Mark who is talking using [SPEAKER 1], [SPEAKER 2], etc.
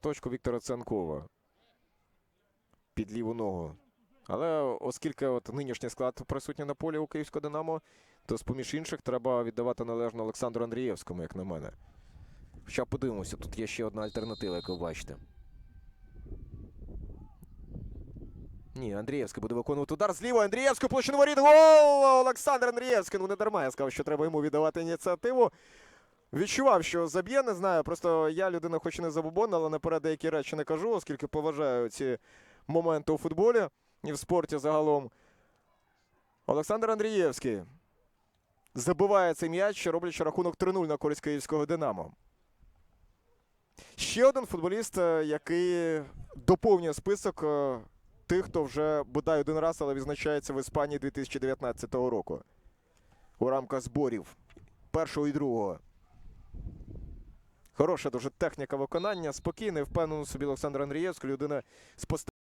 [SPEAKER 1] точку Віктора Цянкова під ліву ногу. Але оскільки от нинішній склад присутній на полі у Київського Динамо, то з-поміж інших треба віддавати належно Олександру Андрієвському, як на мене. Хоча подивимося, тут є ще одна альтернатива, як ви бачите. Ні, Андрієвський буде виконувати удар з лівої. Андрієвський площину воріт. Гол! Олександр Андрієвський. Ну не дарма. Я сказав, що треба йому віддавати ініціативу. Відчував, що заб'є, не знаю. Просто я людина, хоч і не забобонна, але наперед деякі речі не кажу, оскільки поважаю ці моменти у футболі і в спорті загалом. Олександр Андрієвський забиває цей м'яч, роблячи рахунок 3-0 на користь київського Динамо. Ще один футболіст, е, який доповнює список е, тих, хто вже бодай один раз, але відзначається в Іспанії 2019 року. У рамках зборів першого і другого. Хороша дуже техніка виконання, спокійний, впевнений собі Олександр Андрієвський, людина з